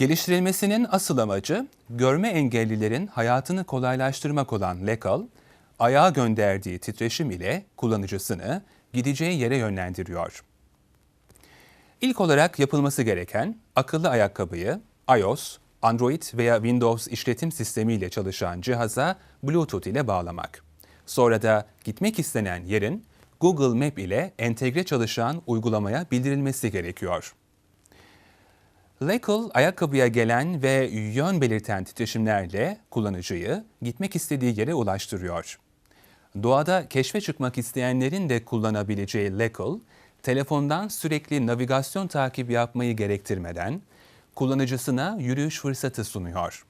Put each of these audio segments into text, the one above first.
Geliştirilmesinin asıl amacı görme engellilerin hayatını kolaylaştırmak olan Lekal, ayağa gönderdiği titreşim ile kullanıcısını gideceği yere yönlendiriyor. İlk olarak yapılması gereken akıllı ayakkabıyı iOS, Android veya Windows işletim sistemi ile çalışan cihaza Bluetooth ile bağlamak. Sonra da gitmek istenen yerin Google Map ile entegre çalışan uygulamaya bildirilmesi gerekiyor. Leckle ayakkabıya gelen ve yön belirten titreşimlerle kullanıcıyı gitmek istediği yere ulaştırıyor. Doğada keşfe çıkmak isteyenlerin de kullanabileceği Leckle, telefondan sürekli navigasyon takibi yapmayı gerektirmeden kullanıcısına yürüyüş fırsatı sunuyor.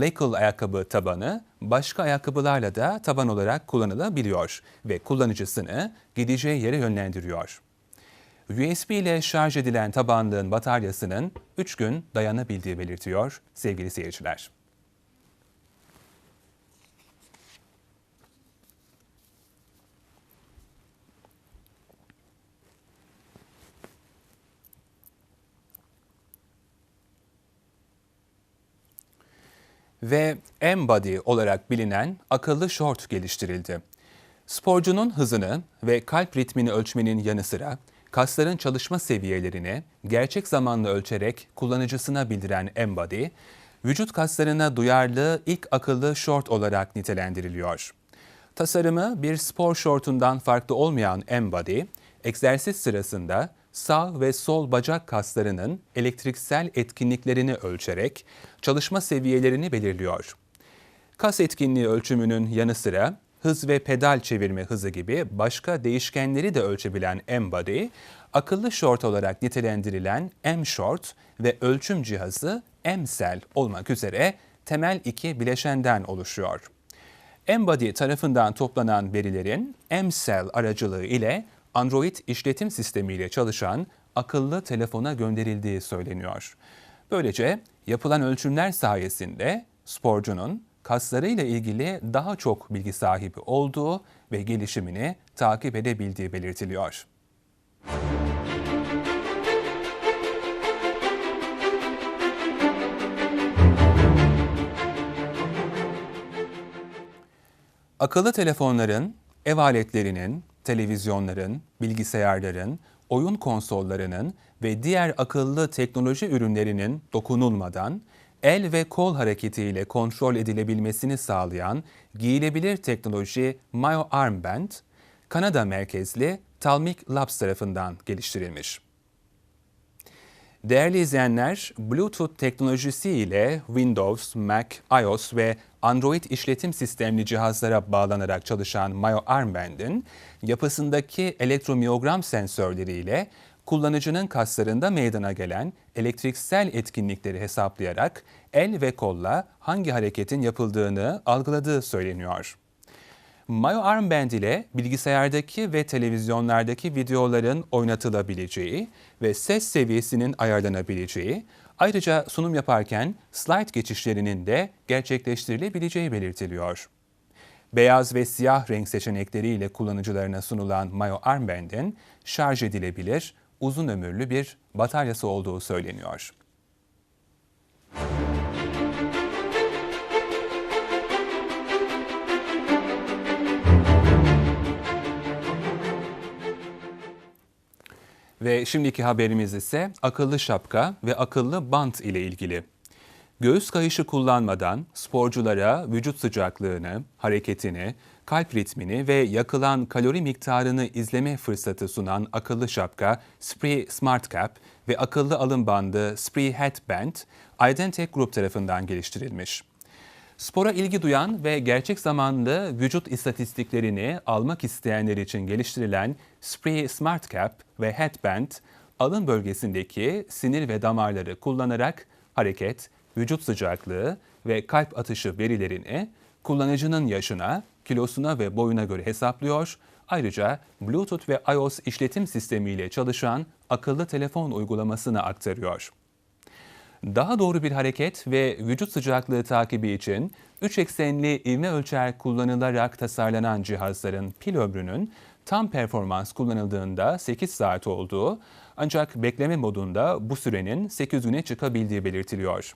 Leckle ayakkabı tabanı başka ayakkabılarla da taban olarak kullanılabiliyor ve kullanıcısını gideceği yere yönlendiriyor. USB ile şarj edilen tabanlığın bataryasının 3 gün dayanabildiği belirtiyor sevgili seyirciler. Ve M-Body olarak bilinen akıllı şort geliştirildi. Sporcunun hızını ve kalp ritmini ölçmenin yanı sıra kasların çalışma seviyelerini gerçek zamanlı ölçerek kullanıcısına bildiren M-Body, vücut kaslarına duyarlı ilk akıllı şort olarak nitelendiriliyor. Tasarımı bir spor şortundan farklı olmayan M-Body, egzersiz sırasında sağ ve sol bacak kaslarının elektriksel etkinliklerini ölçerek çalışma seviyelerini belirliyor. Kas etkinliği ölçümünün yanı sıra hız ve pedal çevirme hızı gibi başka değişkenleri de ölçebilen M-Body, akıllı şort olarak nitelendirilen M-Short ve ölçüm cihazı M-Cell olmak üzere temel iki bileşenden oluşuyor. M-Body tarafından toplanan verilerin M-Cell aracılığı ile Android işletim sistemiyle çalışan akıllı telefona gönderildiği söyleniyor. Böylece yapılan ölçümler sayesinde sporcunun kaslarıyla ilgili daha çok bilgi sahibi olduğu ve gelişimini takip edebildiği belirtiliyor. Akıllı telefonların, ev aletlerinin, televizyonların, bilgisayarların, oyun konsollarının ve diğer akıllı teknoloji ürünlerinin dokunulmadan el ve kol hareketiyle kontrol edilebilmesini sağlayan giyilebilir teknoloji Myo Armband, Kanada merkezli Talmic Labs tarafından geliştirilmiş. Değerli izleyenler, Bluetooth teknolojisi ile Windows, Mac, iOS ve Android işletim sistemli cihazlara bağlanarak çalışan Myo Armband'in yapısındaki elektromiyogram sensörleriyle kullanıcının kaslarında meydana gelen elektriksel etkinlikleri hesaplayarak el ve kolla hangi hareketin yapıldığını algıladığı söyleniyor. Mayo Armband ile bilgisayardaki ve televizyonlardaki videoların oynatılabileceği ve ses seviyesinin ayarlanabileceği, ayrıca sunum yaparken slide geçişlerinin de gerçekleştirilebileceği belirtiliyor. Beyaz ve siyah renk seçenekleriyle kullanıcılarına sunulan Mayo Armband'in şarj edilebilir, uzun ömürlü bir bataryası olduğu söyleniyor. Ve şimdiki haberimiz ise akıllı şapka ve akıllı bant ile ilgili. Göğüs kayışı kullanmadan sporculara vücut sıcaklığını, hareketini, kalp ritmini ve yakılan kalori miktarını izleme fırsatı sunan akıllı şapka Spree Smart Cap ve akıllı alın bandı Spree Headband, Identic Group tarafından geliştirilmiş. Spora ilgi duyan ve gerçek zamanlı vücut istatistiklerini almak isteyenler için geliştirilen Spree Smart Cap ve Headband, alın bölgesindeki sinir ve damarları kullanarak hareket, vücut sıcaklığı ve kalp atışı verilerini kullanıcının yaşına, kilosuna ve boyuna göre hesaplıyor. Ayrıca Bluetooth ve iOS işletim sistemiyle çalışan akıllı telefon uygulamasına aktarıyor. Daha doğru bir hareket ve vücut sıcaklığı takibi için 3 eksenli ivme ölçer kullanılarak tasarlanan cihazların pil ömrünün tam performans kullanıldığında 8 saat olduğu Ancak bekleme modunda bu sürenin 8 güne çıkabildiği belirtiliyor.